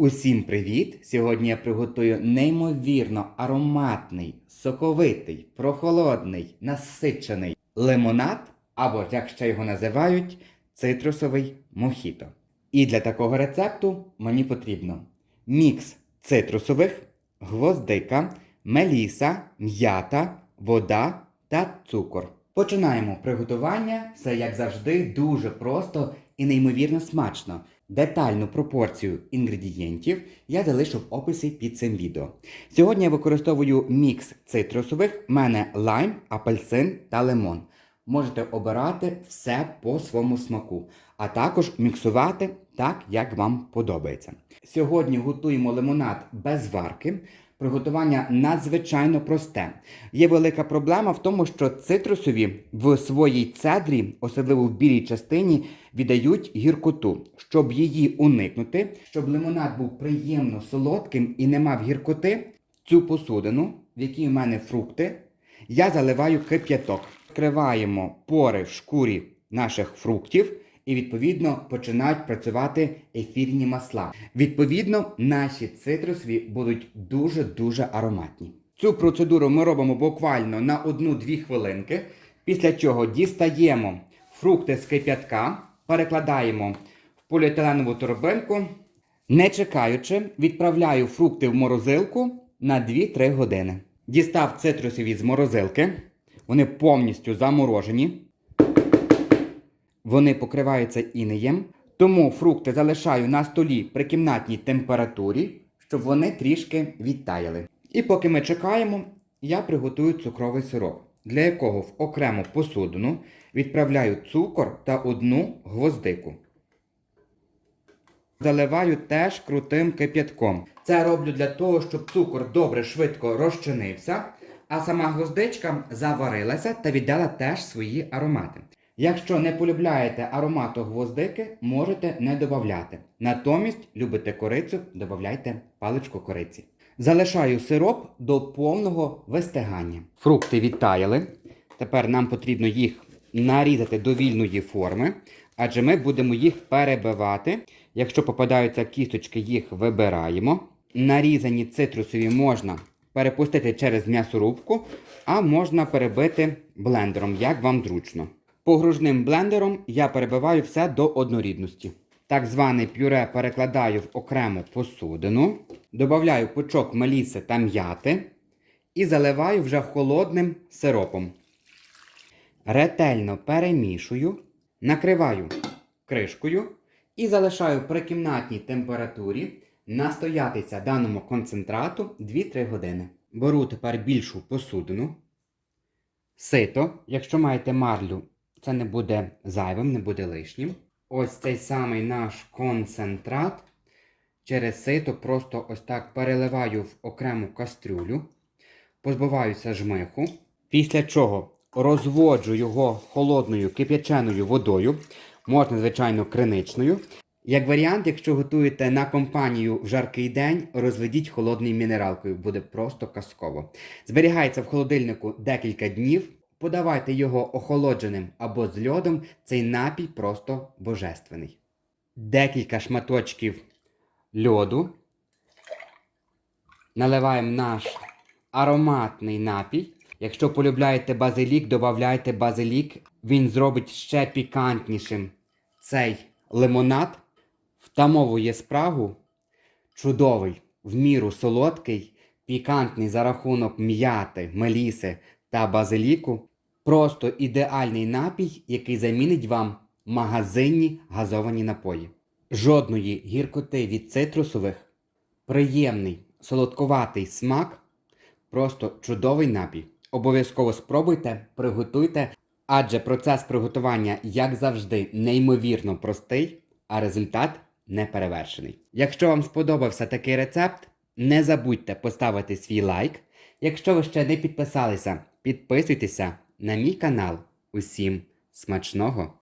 Усім привіт! Сьогодні я приготую неймовірно ароматний, соковитий, прохолодний, насичений лимонад, або як ще його називають, цитрусовий мохіто. І для такого рецепту мені потрібно мікс цитрусових, гвоздика, меліса, м'ята, вода та цукор. Починаємо приготування. Все як завжди дуже просто і неймовірно смачно. Детальну пропорцію інгредієнтів я залишу в описі під цим відео. Сьогодні я використовую мікс цитрусових, в мене лайм, апельсин та лимон. Можете обирати все по своєму смаку, а також міксувати так, як вам подобається. Сьогодні готуємо лимонад без варки. Приготування надзвичайно просте. Є велика проблема в тому, що цитрусові в своїй цедрі, особливо в білій частині, віддають гіркоту. Щоб її уникнути, щоб лимонад був приємно солодким і не мав гіркоти, цю посудину, в якій в мене фрукти, я заливаю кип'яток. Вкриваємо пори в шкурі наших фруктів і відповідно починають працювати ефірні масла. Відповідно, наші цитрусові будуть дуже-дуже ароматні. Цю процедуру ми робимо буквально на 1-2 хвилинки, після чого дістаємо фрукти з кип'ятка, перекладаємо в поліетиленову торбинку. Не чекаючи, відправляю фрукти в морозилку на 2-3 години. Дістав цитрусові з морозилки, вони повністю заморожені. Вони покриваються інеєм, тому фрукти залишаю на столі при кімнатній температурі, щоб вони трішки відтаяли. І поки ми чекаємо, я приготую цукровий сироп, для якого в окрему посудину відправляю цукор та одну гвоздику. Заливаю теж крутим кип'ятком. Це роблю для того, щоб цукор добре швидко розчинився, а сама гвоздичка заварилася та віддала теж свої аромати. Якщо не полюбляєте аромату гвоздики, можете не додавати. Натомість любите корицю, додавайте паличку кориці. Залишаю сироп до повного вистигання. Фрукти відтаяли. Тепер нам потрібно їх нарізати до вільної форми, адже ми будемо їх перебивати. Якщо попадаються кісточки, їх вибираємо. Нарізані цитрусові можна перепустити через м'ясорубку, а можна перебити блендером, як вам зручно. Погружним блендером я перебиваю все до однорідності. Так зване пюре перекладаю в окрему посудину, додаю пучок меліси та м'яти і заливаю вже холодним сиропом. Ретельно перемішую, накриваю кришкою і залишаю при кімнатній температурі настоятися даному концентрату 2-3 години. Беру тепер більшу посудину. Сито, якщо маєте марлю, це не буде зайвим, не буде лишнім. Ось цей самий наш концентрат. Через сито просто ось так переливаю в окрему кастрюлю, позбиваюся жмиху. Після чого розводжу його холодною кип'яченою водою, можна, звичайно, криничною. Як варіант, якщо готуєте на компанію в жаркий день, розведіть холодною мінералкою, буде просто казково. Зберігається в холодильнику декілька днів. Подавайте його охолодженим або з льодом, цей напій просто божественний. Декілька шматочків льоду. Наливаємо наш ароматний напій. Якщо полюбляєте базилік, додавайте базилік. Він зробить ще пікантнішим цей лимонад. Втамовує спрагу. Чудовий, в міру солодкий, пікантний за рахунок м'яти, меліси та базиліку. Просто ідеальний напій, який замінить вам магазинні газовані напої. Жодної гіркоти від цитрусових, приємний солодкуватий смак, просто чудовий напій. Обов'язково спробуйте, приготуйте, адже процес приготування, як завжди, неймовірно простий, а результат неперевершений. Якщо вам сподобався такий рецепт, не забудьте поставити свій лайк. Якщо ви ще не підписалися, підписуйтеся на мій канал. Усім смачного!